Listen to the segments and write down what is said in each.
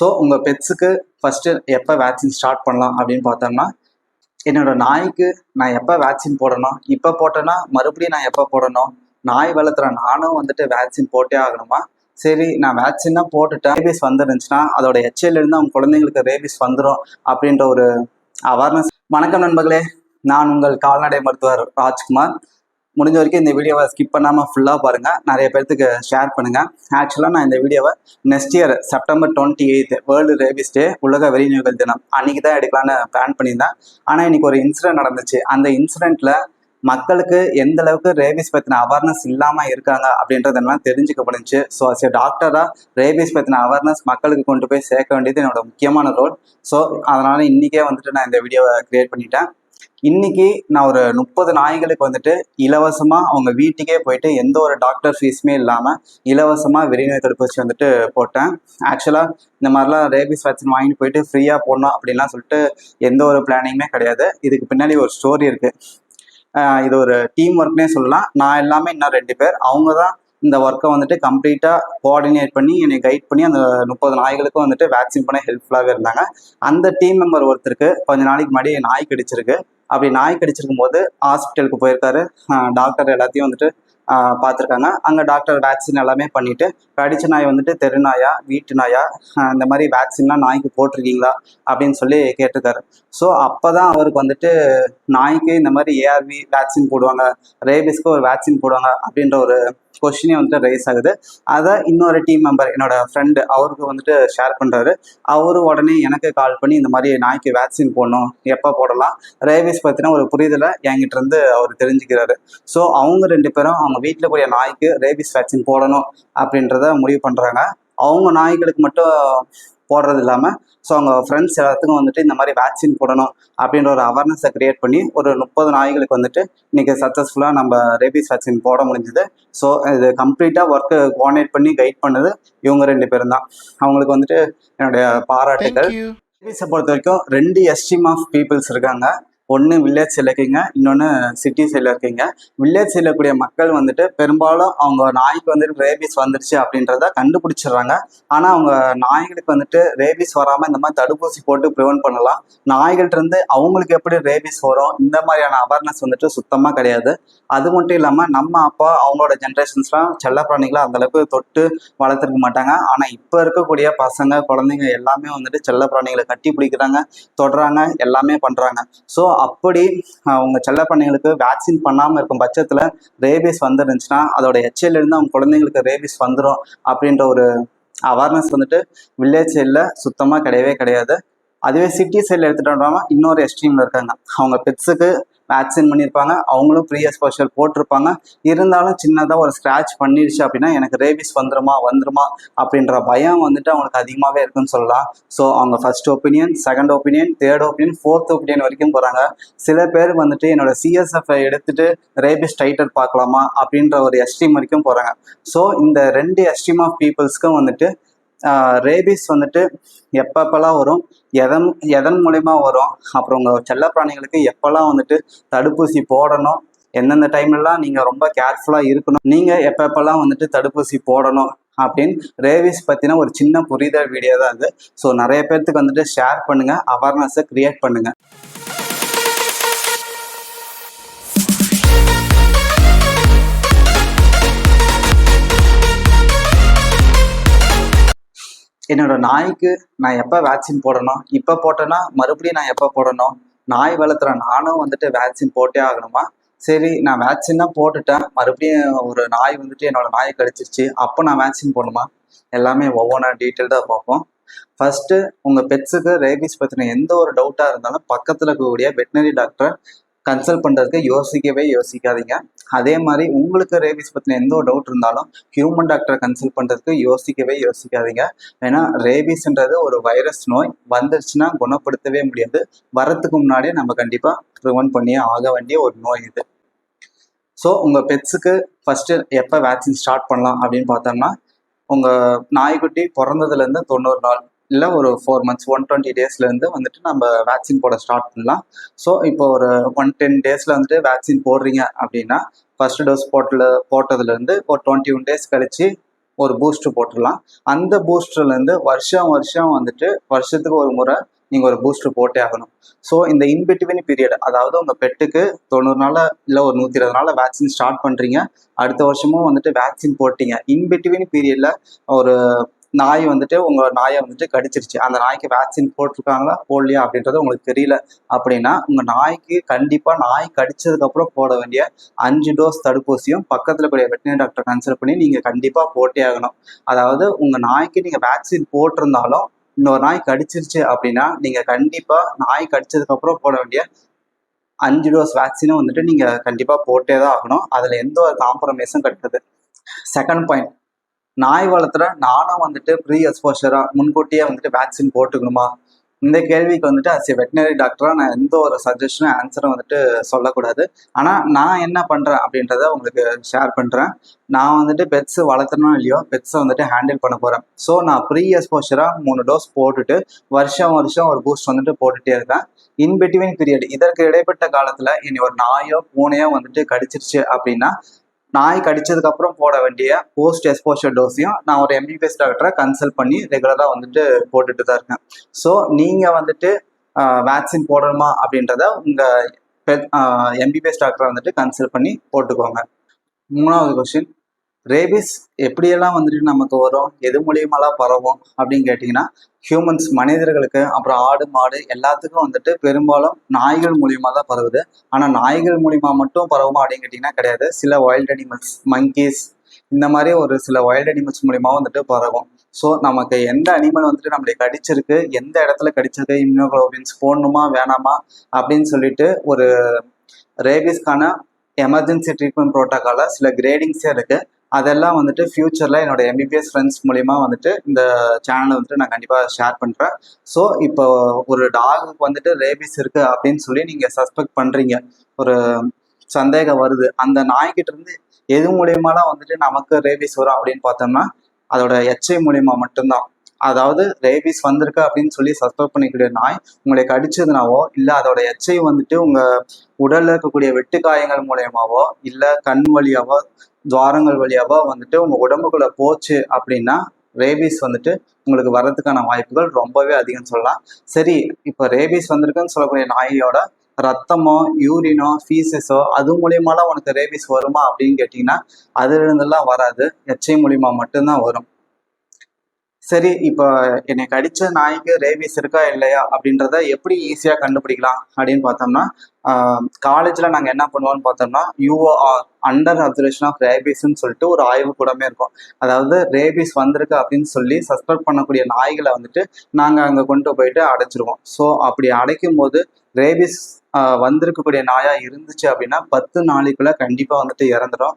So உங்கள் பெட்ஸுக்கு first எப்போ வேக்சின் ஸ்டார்ட் பண்ணலாம் அப்படின்னு பார்த்தோம்னா என்னோட நாய்க்கு நான் எப்போ வேக்சின் போடணும் இப்போ போட்டேன்னா மறுபடியும் நான் எப்போ போடணும் நாய் வளர்த்துற நானும் வந்துட்டு வேக்சின் போட்டே ஆகணுமா? சரி நான் வேக்சின் தான் போட்டுட்டேன். ரேபிஸ் வந்துருந்துச்சுன்னா அதோட எச்ஐலேருந்து அவங்க குழந்தைங்களுக்கு ரேபிஸ் வந்துடும் அப்படின்ற ஒரு அவேர்னஸ் வணக்கம் நண்பர்களே நான் உங்கள் கால்நடை மருத்துவர் ராஜ்குமார். முடிஞ்ச வரைக்கும் இந்த வீடியோவை ஸ்கிப் பண்ணாமல் ஃபுல்லாக பாருங்கள் நிறைய பேர்த்துக்கு ஷேர் பண்ணுங்கள் ஆக்சுவலாக நான் இந்த வீடியோவை next year September twenty eighth world rabies day உலக வெறிநோய்கள் தினம் அன்றைக்கி தான் எடுக்கலான்னு பிளான் பண்ணியிருந்தேன். ஆனால் இன்னைக்கு ஒரு இன்சிடென்ட் நடந்துச்சு. அந்த இன்சிடெண்ட்டில் மக்களுக்கு எந்த அளவுக்கு ரேபிஸ் பற்றின அவேர்னஸ் இல்லாமல் இருக்காங்க அப்படின்றதெல்லாம் தெரிஞ்சுக்கப்படுச்சு ஸோ அஸ் எ டாக்டராக ரேபிஸ் பற்றின அவேர்னஸ் மக்களுக்கு கொண்டு போய் சேர்க்க வேண்டியது என்னோட முக்கியமான ரோல் ஸோ அதனால் இன்றைக்கே வந்துட்டு நான் இந்த வீடியோவை க்ரியேட் பண்ணிட்டேன். இன்னைக்கு நான் ஒரு முப்பது நாய்களுக்கு வந்துட்டு இலவசமாக அவங்க வீட்டுக்கே போயிட்டு எந்த ஒரு டாக்டர் ஃபீஸுமே இல்லாமல் இலவசமாக வெறிநோய் தடுப்பூசி வந்துட்டு போட்டேன். ஆக்சுவலாக இந்த மாதிரிலாம் ரேபிஸ் வேக்சின் வாங்கிட்டு போயிட்டு ஃப்ரீயாக போடணும் அப்படின்லாம் சொல்லிட்டு எந்த ஒரு பிளானிங்குமே கிடையாது. இதுக்கு பின்னாடி ஒரு ஸ்டோரி இருக்குது இது ஒரு டீம் ஒர்க்னே சொல்லலாம். நான் எல்லாமே இன்னும் ரெண்டு பேர். அவங்க தான் இந்த ஒர்க்கை வந்துட்டு கம்ப்ளீட்டாக கோஆர்டினேட் பண்ணி என்னை கைட் பண்ணி அந்த முப்பது நாய்களுக்கும் வந்துட்டு வேக்சின் பண்ண ஹெல்ப்ஃபுல்லாகவே இருந்தாங்க. அந்த டீம் மெம்பர் ஒருத்தருக்கு கொஞ்ச நாளைக்கு முன்னாடி நாய் கடிச்சிருக்கு. அப்படி நாய் கடிச்சிருக்கும் போது ஹாஸ்பிட்டலுக்கு போயிருக்காரு. டாக்டர் எல்லாத்தையும் வந்துட்டு பார்த்துருக்காங்க. அங்கே டாக்டர் வேக்சின் எல்லாமே பண்ணிவிட்டு கடிச்ச நாய் வந்துட்டு தெரு நாயா வீட்டு நாயா இந்த மாதிரி வேக்சின்லாம் நாய்க்கு போட்டிருக்கீங்களா? அப்படின்னு சொல்லி கேட்டிருக்காரு. ஸோ அப்போ தான் அவருக்கு வந்துட்டு நாய்க்கு இந்த மாதிரி ஏஆர்வி வேக்சின் போடுவாங்க ரேபிஸ்க்கு ஒரு வேக்சின் போடுவாங்க அப்படின்ற ஒரு கொஷினே வந்துட்டு ரைஸ் ஆகுது. அதை இன்னொரு டீம் மெம்பர் என்னோட ஃப்ரெண்டு அவருக்கு வந்துட்டு ஷேர் பண்ணுறாரு அவரு உடனே எனக்கு கால் பண்ணி இந்த மாதிரி நாய்க்கு வேக்சின் போடணும் எப்போ போடலாம்? ரேபிஸ் பற்றின ஒரு புரிதலை என்கிட்ட இருந்து அவர் தெரிஞ்சுக்கிறாரு. ஸோ அவங்க ரெண்டு பேரும் அவங்க வீட்டில் கூடிய நாய்க்கு ரேபிஸ் வேக்சின் போடணும் அப்படின்றத முடிவு பண்ணுறாங்க அவங்க நாய்களுக்கு மட்டும் போடுறது இல்லாமல் ஸோ அவங்க ஃப்ரெண்ட்ஸ் எல்லாத்துக்கும் வந்துட்டு இந்த மாதிரி வேக்சின் போடணும் அப்படின்ற ஒரு அவேர்னஸை க்ரியேட் பண்ணி ஒரு முப்பது நாய்களுக்கு வந்துட்டு இன்னைக்கு சக்ஸஸ்ஃபுல்லாக நம்ம ரேபிஸ் வேக்சின் போட முடிஞ்சுது. ஸோ இது கம்ப்ளீட்டாக ஒர்க்கு கோஆர்டினேட் பண்ணி கைட் பண்ணது இவங்க ரெண்டு பேரும் தான். அவங்களுக்கு வந்துட்டு என்னுடைய பாராட்டுகள். ரேபிஸை பொறுத்த வரைக்கும் ரெண்டு எஸ்ட்ரீம் ஆஃப் பீப்புள்ஸ் இருக்காங்க. ஒன்று வில்லேஜ் சைடில் இருக்கீங்க இன்னொன்று சிட்டி சைடில் இருக்கீங்க வில்லேஜ் சைடில் கூடிய மக்கள் வந்துட்டு பெரும்பாலும் அவங்க நாய்க்கு வந்துட்டு ரேபிஸ் வந்துருச்சு அப்படின்றத கண்டுபிடிச்சிடுறாங்க. ஆனால் அவங்க நாய்களுக்கு வந்துட்டு ரேபிஸ் வராமல் இந்த மாதிரி தடுப்பூசி போட்டு ப்ரிவென்ட் பண்ணலாம். நாய்கள்ட்ட இருந்து அவங்களுக்கு எப்படி ரேபிஸ் வரும்? இந்த மாதிரியான அவேர்னஸ் வந்துட்டு சுத்தமாக கிடையாது. அது மட்டும் இல்லாமல் நம்ம அப்பா அவங்களோட ஜென்ரேஷன்ஸ்லாம் செல்ல பிராணிகளை அந்தளவுக்கு தொட்டு வளர்த்துருக்க மாட்டாங்க. ஆனால் இப்போ இருக்கக்கூடிய பசங்க குழந்தைங்க எல்லாமே வந்துட்டு செல்ல பிராணிகளை கட்டி பிடிக்கிறாங்க தொடுறாங்க எல்லாமே பண்ணுறாங்க ஸோ அப்படி அவங்க செல்ல பிராணிகளுக்கு வேக்சின் பண்ணாமல் இருக்கும் பட்சத்தில் ரேபிஸ் வந்துருந்துச்சுன்னா அதோட எச்எல் அவங்க குழந்தைங்களுக்கு ரேபிஸ் வந்துடும் அப்படின்ற ஒரு அவேர்னஸ் வந்துட்டு வில்லேஜ் சைடில் சுத்தமாக கிடையவே கிடையாது. அதுவே சிட்டி சைடில் எடுத்துகிட்டோம்னா இன்னொரு எக்ஸ்ட்ரீமில் இருக்காங்க. அவங்க பெட்ஸுக்கு வேக்சின் பண்ணியிருப்பாங்க. அவங்களும் ப்ரீ எக்ஸ்போஷர் போட்டிருப்பாங்க. இருந்தாலும் சின்னதாக ஒரு ஸ்க்ராட்ச் பண்ணிடுச்சு அப்படின்னா எனக்கு ரேபிஸ் வந்துருமா வந்துருமா அப்படின்ற பயம் வந்துட்டு அவங்களுக்கு அதிகமாகவே இருக்குன்னு சொல்லலாம். ஸோ அவங்க first opinion second opinion third opinion fourth opinion வரைக்கும் போகிறாங்க சில பேர் வந்துட்டு என்னோட சிஎஸ்எஃப் எடுத்துட்டு ரேபிஸ் டைட்டர் பார்க்கலாமா அப்படின்ற ஒரு எஸ்ட்ரீம் வரைக்கும் போகிறாங்க ஸோ இந்த ரெண்டு எஸ்ட்ரீம் ஆஃப் பீப்புள்ஸ்க்கும் வந்துட்டு ரேபிஸ் வந்துட்டு எப்பப்பெல்லாம் வரும்? எதன் எதன் மூலயமா வரும்? அப்புறம் உங்கள் செல்லப்பிராணிகளுக்கு எப்போல்லாம் வந்துட்டு தடுப்பூசி போடணும்? எந்தெந்த டைம்லலாம் நீங்கள் ரொம்ப கேர்ஃபுல்லாக இருக்கணும்? நீங்கள் எப்பப்பெல்லாம் வந்துட்டு தடுப்பூசி போடணும்? அப்படின்னு ரேவிஸ் பற்றின ஒரு சின்ன புரிதல் வீடியோ தான் இது ஸோ நிறைய பேர்த்துக்கு வந்துட்டு ஷேர் பண்ணுங்கள் அவேர்னஸை க்ரியேட் பண்ணுங்கள் என்னோட நாய்க்கு நான் எப்போ வேக்சின் போடணும்? இப்போ போட்டேன்னா மறுபடியும் நான் எப்போ போடணும்? நாய் வளர்த்துற நானும் வந்துட்டு வேக்சின் போட்டே ஆகணுமா? சரி நான் வேக்சின் தான் போட்டுட்டேன். மறுபடியும் ஒரு நாய் வந்துட்டு என்னோட நாயை கடிச்சிருச்சு. அப்போ நான் வேக்சின் போடணுமா? எல்லாமே ஒவ்வொன்றா டீட்டெயில்டாக பார்ப்போம். ஃபர்ஸ்ட்டு உங்கள் பெட்ஸுக்கு ரேபிஸ் பற்றின எந்த ஒரு டவுட்டாக இருந்தாலும் பக்கத்தில் இருக்கக்கூடிய வெட்டினரி டாக்டரை கன்சல்ட் பண்ணுறதுக்கு யோசிக்கவே யோசிக்காதீங்க. அதே மாதிரி உங்களுக்கு ரேபிஸ் பற்றின எந்த ஒரு டவுட் இருந்தாலும் ஹியூமன் டாக்டரை கன்சல்ட் பண்ணுறதுக்கு யோசிக்கவே யோசிக்காதீங்க. ஏன்னா ரேபிஸ்ன்றது ஒரு வைரஸ் நோய். வந்துருச்சுன்னா குணப்படுத்தவே முடியாது. வரத்துக்கு முன்னாடியே நம்ம கண்டிப்பாக ப்ரிவென்ட் பண்ணியே ஆக வேண்டிய ஒரு நோய் இது. ஸோ உங்கள் பெட்ஸுக்கு ஃபஸ்ட்டு எப்போ வேக்சின் ஸ்டார்ட் பண்ணலாம் அப்படின்னு பார்த்தோம்னா உங்கள் நாய்க்குட்டி பிறந்ததுலேருந்து தொண்ணூறு நாள் இல்லை ஒரு ஃபோர் மந்த்ஸ் ஒன் டுவெண்ட்டி டேஸ்லேருந்து வந்துட்டு நம்ம வேக்சின் போட ஸ்டார்ட் பண்ணலாம். ஸோ இப்போ ஒரு ஒன் டென் டேஸில் வந்துட்டு வேக்சின் போடுறீங்க அப்படின்னா ஃபர்ஸ்ட் டோஸ் போட்டில் போட்டதுலேருந்து ஒரு டுவெண்ட்டி ஒன் டேஸ் கழிச்சு ஒரு பூஸ்டர் போட்டுடலாம். அந்த பூஸ்டர்லேருந்து வருஷம் வருஷம் வந்துட்டு வருஷத்துக்கு ஒரு முறை நீங்கள் ஒரு பூஸ்டர் போட்டே ஆகணும். ஸோ இந்த இன்பிட்வீன் பீரியட் அதாவது உங்கள் பெட்டுக்கு தொண்ணூறு நாள் இல்லை ஒரு நூற்றி இருபது நாள் வேக்சின் ஸ்டார்ட் பண்ணுறீங்க அடுத்த வருஷமும் வந்துட்டு வேக்சின் போட்டீங்க. இன்பிட்வீன் பீரியடில் ஒரு நாய் வந்துட்டு உங்கள் நாயை வந்துட்டு கடிச்சிருச்சு. அந்த நாய்க்கு வேக்சின் போட்டிருக்காங்களா? போடலையா அப்படின்றது உங்களுக்கு தெரியல அப்படின்னா உங்கள் நாய்க்கு கண்டிப்பாக நாய் கடிச்சதுக்கப்புறம் போட வேண்டிய அஞ்சு டோஸ் தடுப்பூசியும் பக்கத்தில் கூடிய வெட்டினரி டாக்டர் கன்சல்ட் பண்ணி நீங்கள் கண்டிப்பாக போட்டே ஆகணும். அதாவது உங்கள் நாய்க்கு நீங்கள் வேக்சின் போட்டிருந்தாலும் இன்னொரு நாய் கடிச்சிருச்சு அப்படின்னா நீங்கள் கண்டிப்பாக நாய் கடிச்சதுக்கப்புறம் போட வேண்டிய அஞ்சு டோஸ் வேக்சினும் வந்துட்டு நீங்கள் கண்டிப்பாக போட்டே தான் ஆகணும். அதில் எந்த ஒரு காம்ப்ரமைஸும் கிடையாது. செகண்ட் பாயிண்ட் நாய் வளர்த்துற நானும் வந்துட்டு ப்ரீ எக்ஸ்போஷராக முன்கூட்டியே வந்துட்டு வேக்சின் போட்டுக்கணுமா? இந்த கேள்விக்கு வந்துட்டு அஸ் வெட்டினரி டாக்டராக நான் எந்த ஒரு சஜஷனும் ஆன்சரும் வந்துட்டு சொல்லக்கூடாது. ஆனால் நான் என்ன பண்ணுறேன் அப்படின்றத உங்களுக்கு ஷேர் பண்ணுறேன் நான் வந்துட்டு பெட்ஸ் வளர்த்தணும் இல்லையோ பெட்ஸை வந்துட்டு ஹேண்டில் பண்ண போகிறேன் ஸோ நான் ப்ரீ எக்ஸ்போஷராக மூணு டோஸ் போட்டுட்டு வருஷம் வருஷம் ஒரு பூஸ்ட் வந்துட்டு போட்டுகிட்டே இருக்கேன் இன் பிட்வீன் பீரியட் இதற்கு இடைப்பட்ட காலத்தில் இனி ஒரு நாயோ பூனையோ வந்துட்டு கடிச்சிருச்சு அப்படின்னா நாய் கடிச்சதுக்கப்புறம் போட வேண்டிய போஸ்ட் எக்ஸ்போஷர் டோஸையும் நான் ஒரு எம்பிபிஎஸ் டாக்டரை கன்சல்ட் பண்ணி ரெகுலராக வந்துட்டு போட்டுட்டு தான் இருக்கேன். ஸோ நீங்கள் வந்துட்டு வேக்சின் போடணுமா அப்படின்றத உங்கள் எம்பிபிஎஸ் டாக்டரை வந்துட்டு கன்சல்ட் பண்ணி போட்டுக்கோங்க. மூணாவது கொஸ்டின் ரேபிஸ் எப்படியெல்லாம் வந்துட்டு நமக்கு வரும்? எது மூலியமாலாம் பரவும்? அப்படின்னு கேட்டிங்கன்னா ஹியூமன்ஸ் மனிதர்களுக்கு அப்புறம் ஆடு மாடு எல்லாத்துக்கும் வந்துட்டு பெரும்பாலும் நாய்கள் மூலியமாக தான் பரவுது. ஆனால் நாய்கள் மூலியமாக மட்டும் பரவுமா அப்படின்னு கேட்டிங்கன்னா கிடையாது. சில வைல்ட் அனிமல்ஸ் மங்கீஸ் இந்த மாதிரி ஒரு சில வைல்ட் அனிமல்ஸ் மூலியமாக வந்துட்டு பரவும். ஸோ நமக்கு எந்த அனிமல் வந்துட்டு நம்மளை கடிச்சிருக்கு? எந்த இடத்துல கடிச்சிருக்கு? இம்யூனோக்ளோபின்ஸ் போடணுமா வேணாமா? அப்படின்னு சொல்லிட்டு ஒரு ரேபிஸ்க்கான எமர்ஜென்சி ட்ரீட்மெண்ட் ப்ரோட்டோக்காலில் சில கிரேடிங்ஸே இருக்குது அதெல்லாம் வந்துட்டு ஃப்யூச்சரில் என்னோட எம்பிபிஎஸ் ஃப்ரெண்ட்ஸ் மூலிமா வந்துட்டு இந்த சேனலை வந்துட்டு நான் கண்டிப்பாக ஷேர் பண்ணுறேன் ஸோ இப்போ ஒரு டாகுக்கு வந்துட்டு ரேபிஸ் இருக்குது அப்படின்னு சொல்லி நீங்கள் சஸ்பெக்ட் பண்ணுறீங்க ஒரு சந்தேகம் வருது. அந்த நாய்கிட்ட இருந்து எது மூலியமாலாம் வந்துட்டு நமக்கு ரேபிஸ் வரும் அப்படின்னு பார்த்தோம்னா அதோட எச்சை மூலியமா மட்டும்தான். அதாவது ரேபிஸ் வந்திருக்கு அப்படின்னு சொல்லி சஸ்பெக்ட் பண்ணிக்கூடிய நாய் உங்களை கடிச்சதுனாவோ இல்லை அதோட எச்சை வந்துட்டு உங்கள் உடலில் இருக்கக்கூடிய வெட்டுக்காயங்கள் மூலியமாவோ இல்லை கண் வழியாவோ துவாரங்கள் வழியாவோ வந்துட்டு உங்கள் உடம்புக்குள்ளே போச்சு அப்படின்னா ரேபிஸ் வந்துட்டு உங்களுக்கு வர்றதுக்கான வாய்ப்புகள் ரொம்பவே அதிகம் சொல்லலாம். சரி இப்போ ரேபிஸ் வந்திருக்குன்னு சொல்லக்கூடிய நாயோட ரத்தமோ யூரினோ ஃபீசஸோ அது மூலியமாலாம் உனக்கு ரேபிஸ் வருமா அப்படின்னு கேட்டிங்கன்னா அதுல இருந்தெல்லாம் வராது. எச்சை மூலியமா மட்டும்தான் வரும். சரி இப்போ என்னை கடிச்ச நாய்க்கு ரேபிஸ் இருக்கா இல்லையா? அப்படின்றத எப்படி ஈஸியாக கண்டுபிடிக்கலாம் அப்படின்னு பார்த்தோம்னா காலேஜில் நாங்கள் என்ன பண்ணுவோம்னு பார்த்தோம்னா you are under observation of ரேபிஸ்ன்னு சொல்லிட்டு ஒரு ஆய்வு கூடமே இருக்கும். அதாவது ரேபிஸ் வந்திருக்கு அப்படின்னு சொல்லி சஸ்பெக்ட் பண்ணக்கூடிய நாய்களை வந்துட்டு நாங்கள் அங்கே கொண்டு போயிட்டு அடைச்சிருவோம். ஸோ அப்படி அடைக்கும் போது ரேபிஸ் வந்திருக்கக்கூடிய நாயா இருந்துச்சு அப்படின்னா பத்து நாளைக்குள்ள கண்டிப்பாக வந்துட்டு இறந்துடும்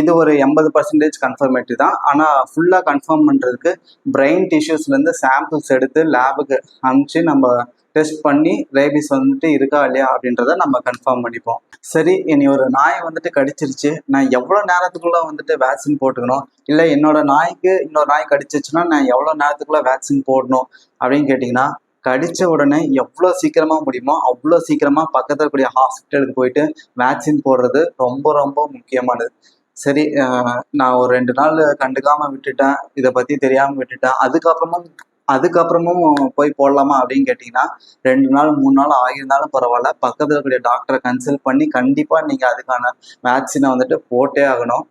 இது ஒரு எண்பது பர்சன்டேஜ் கன்ஃபர்மேட்டி தான். ஆனால் ஃபுல்லாக கன்ஃபார்ம் பண்ணுறதுக்கு பிரெயின் டிஷ்யூஸ்லேருந்து சாம்பிள்ஸ் எடுத்து லேபுக்கு அனுப்பிச்சு நம்ம டெஸ்ட் பண்ணி ரேபிஸ் வந்துட்டு இருக்கா இல்லையா அப்படின்றத நம்ம கன்ஃபார்ம் பண்ணிப்போம். சரி இனி ஒரு நாய் வந்துட்டு கடிச்சிருச்சு. நான் எவ்வளோ நேரத்துக்குள்ளே வந்துட்டு வேக்சின் போட்டுக்கணும்? இல்லை என்னோட நாய்க்கு இன்னொரு நாய் கடிச்சிச்சுன்னா நான் எவ்வளோ நேரத்துக்குள்ளே வேக்சின் போடணும் அப்படின்னு கேட்டிங்கன்னா கடித்த உடனே எவ்வளோ சீக்கிரமாக முடியுமோ அவ்வளோ சீக்கிரமாக பக்கத்தில் இருக்கக்கூடிய ஹாஸ்பிட்டலுக்கு போயிட்டு வேக்சின் போடுறது ரொம்ப ரொம்ப முக்கியமானது. சரி நான் ஒரு ரெண்டு நாள் கண்டுக்காம விட்டுட்டேன். இதை பற்றி தெரியாமல் விட்டுட்டேன். அதுக்கப்புறமும் அதுக்கப்புறமும் போய் போடலாமா அப்படின்னு கேட்டிங்கன்னா ரெண்டு நாள் மூணு நாள் ஆகியிருந்தாலும் பரவாயில்ல. பக்கத்தில் இருக்கக்கூடிய டாக்டரை கன்சல்ட் பண்ணி கண்டிப்பாக நீங்கள் அதுக்கான வேக்சினை வந்துட்டு போட்டே ஆகணும்.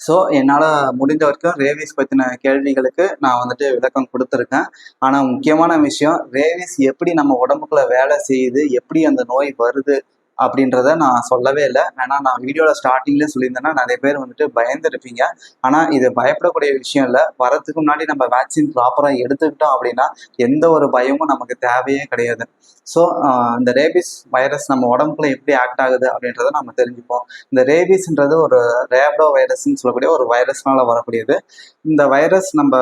ஸோ என்னால் முடிந்த வரைக்கும் ரேவிஸ் பற்றின கேள்விகளுக்கு நான் வந்துட்டு விளக்கம் கொடுத்துருக்கேன். ஆனால் முக்கியமான விஷயம் ரேவிஸ் எப்படி நம்ம உடம்புக்குள்ள வேலை செய்யுது? எப்படி அந்த நோய் வருது? அப்படின்றத நான் சொல்லவே இல்லை. ஏன்னா நான் வீடியோவில் ஸ்டார்டிங்லேயே சொல்லியிருந்தேன்னா நிறைய பேர் வந்துட்டு பயந்துருப்பீங்க. ஆனால் இது பயப்படக்கூடிய விஷயம் இல்லை. வரத்துக்கு முன்னாடி நம்ம வேக்சின் ப்ராப்பராக எடுத்துக்கிட்டோம் அப்படின்னா எந்த ஒரு பயமும் நமக்கு தேவையே கிடையாது. ஸோ இந்த ரேபிஸ் வைரஸ் நம்ம உடம்புக்குள்ள எப்படி ஆக்ட் ஆகுது அப்படின்றத நம்ம தெரிஞ்சுப்போம். இந்த ரேபிஸ்ன்றது ஒரு ரேப்டோ வைரஸ்ன்னு சொல்லக்கூடிய ஒரு வைரஸ்னால வரக்கூடியது. இந்த வைரஸ் நம்ம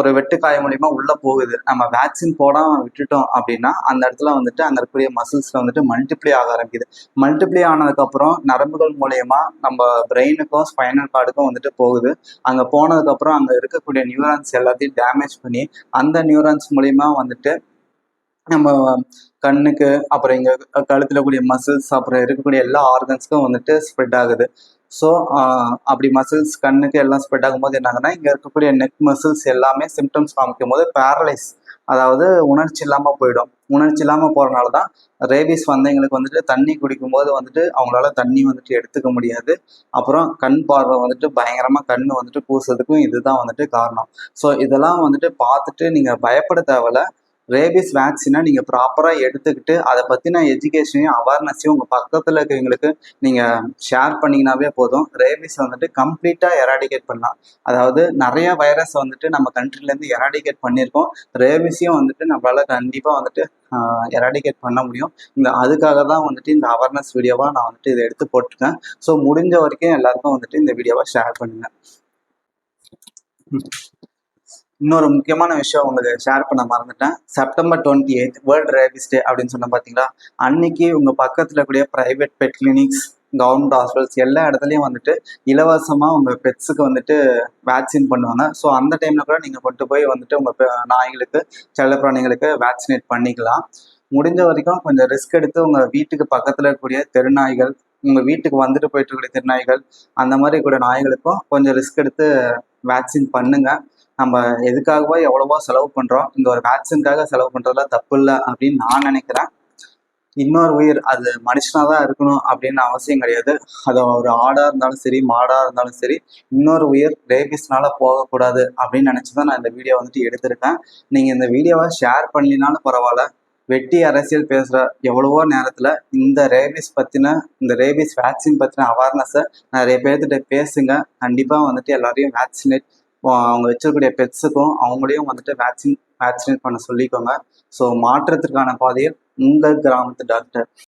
ஒரு வெட்டுக்காய மூலியமா உள்ள போகுது. நம்ம வேக்சின் போடாமல் விட்டுட்டோம் அப்படின்னா அந்த இடத்துல வந்துட்டு அங்கே இருக்கக்கூடிய மசில்ஸ்ல வந்துட்டு மல்டிப்ளை ஆக ஆரம்பிக்குது. மல்டிப்ளை ஆனதுக்கப்புறம் நரம்புகள் மூலயமா நம்ம பிரெயினுக்கும் ஸ்பைனல் கார்டுக்கும் வந்துட்டு போகுது. அங்கே போனதுக்கப்புறம் அங்கே இருக்கக்கூடிய நியூரான்ஸ் எல்லாத்தையும் டேமேஜ் பண்ணி அந்த நியூரான்ஸ் மூலயமா வந்துட்டு நம்ம கண்ணுக்கு அப்புறம் இங்கே கழுத்தில் கூடிய மசில்ஸ் அப்புறம் இருக்கக்கூடிய எல்லா ஆர்கன்ஸ்க்கும் வந்துட்டு ஸ்ப்ரெட் ஆகுது. ஸோ அப்படி மசில்ஸ் கண்ணுக்கு எல்லாம் ஸ்ப்ரெட் ஆகும்போது என்னாங்கன்னா இங்கே இருக்கக்கூடிய நெக் மசில்ஸ் எல்லாமே சிம்டம்ஸ் காமிக்கும் போது பேரலைஸ் அதாவது உணர்ச்சி இல்லாமல் போயிடும். உணர்ச்சி இல்லாமல் போகிறனால தான் ரேபிஸ் வந்தவங்களுக்கு வந்துட்டு தண்ணி குடிக்கும்போது வந்துட்டு அவங்களால தண்ணி வந்துட்டு எடுத்துக்க முடியாது. அப்புறம் கண் பார்வை வந்துட்டு பயங்கரமாக கண் வந்துட்டு கூசுறதுக்கும் இதுதான் வந்துட்டு காரணம். ஸோ இதெல்லாம் வந்துட்டு பார்த்துட்டு நீங்கள் பயப்பட தேவையில்ல. ரேபிஸ் வேக்சினை நீங்கள் ப்ராப்பராக எடுத்துக்கிட்டு அதை பற்றின எஜுகேஷனையும் அவேர்னஸையும் உங்கள் பக்கத்தில் இருக்கிறவங்களுக்கு நீங்கள் ஷேர் பண்ணிங்கனாவே போதும். ரேபிஸ் வந்துட்டு கம்ப்ளீட்டாக எராடிகேட் பண்ணலாம். அதாவது நிறைய வைரஸ் வந்துட்டு நம்ம கண்ட்ரிலேருந்து எராடிகேட் பண்ணியிருக்கோம். ரேபிஸையும் வந்துட்டு நம்மளால் கண்டிப்பாக வந்துட்டு எராடிகேட் பண்ண முடியும். இந்த அதுக்காக தான் வந்துட்டு இந்த அவேர்னஸ் வீடியோவாக நான் வந்துட்டு இதை எடுத்து போட்டிருக்கேன். ஸோ முடிஞ்ச வரைக்கும் எல்லாருக்கும் வந்துட்டு இந்த வீடியோவை ஷேர் பண்ணுங்கள் இன்னொரு முக்கியமான விஷயம் உங்களுக்கு ஷேர் பண்ண மறந்துட்டேன். September twenty eight world rabies day அப்படின்னு சொன்ன பார்த்தீங்களா அன்னைக்கு உங்கள் பக்கத்தில் கூடிய private pet clinics government hospitals எல்லா இடத்துலையும் வந்துட்டு இலவசமாக உங்கள் பெட்ஸுக்கு வந்துட்டு வேக்சின் பண்ணுவாங்க. ஸோ அந்த டைமில் கூட நீங்கள் கொண்டு போய் வந்துட்டு உங்கள் நாய்களுக்கு செல்லப்பிராணிகளுக்கு வேக்சினேட் பண்ணிக்கலாம். முடிஞ்ச வரைக்கும் கொஞ்சம் ரிஸ்க் எடுத்து உங்கள் வீட்டுக்கு பக்கத்தில் இருக்கக்கூடிய தெருநாய்கள் உங்கள் வீட்டுக்கு வந்துட்டு போயிட்டு இருக்கக்கூடிய திருநாய்கள் அந்த மாதிரி கூட நாய்களுக்கும் கொஞ்சம் ரிஸ்க் எடுத்து வேக்சின் பண்ணுங்க. நம்ம எதுக்காகவோ எவ்வளவோ செலவு பண்ணுறோம் இந்த ஒரு வேக்சின்காக செலவு பண்ணுறதுல தப்பு இல்லை அப்படின்னு நான் நினைக்கிறேன். இன்னொரு உயிர் அது மனுஷனாக தான் இருக்கணும் அப்படின்னு அவசியம் கிடையாது. அது ஒரு ஆடாக இருந்தாலும் சரி மாடாக இருந்தாலும் சரி இன்னொரு உயிர் ரேபிஸ்னால போகக்கூடாது அப்படின்னு நினச்சி தான் நான் இந்த வீடியோ வந்துட்டு எடுத்திருக்கேன். நீங்கள் இந்த வீடியோவை ஷேர் பண்ணலினாலும் பரவாயில்ல. வெட்டி அரசியல் பேசுகிற எவ்வளவோ நேரத்தில் இந்த ரேபிஸ் பற்றின இந்த ரேபிஸ் வேக்சின் பற்றின அவேர்னஸை நிறைய பேர்த்திட்ட பேசுங்க. கண்டிப்பாக வந்துட்டு எல்லாரையும் வேக்சினேட் அவங்க வச்சிருக்கக்கூடிய பெட்ஸுக்கும் அவங்களையும் வந்துட்டு வேக்சின் வேக்சினேட் பண்ண சொல்லிக்கோங்க. ஸோ மாற்றத்திற்கான பாதையில் உங்கள் கிராமத்து டாக்டர்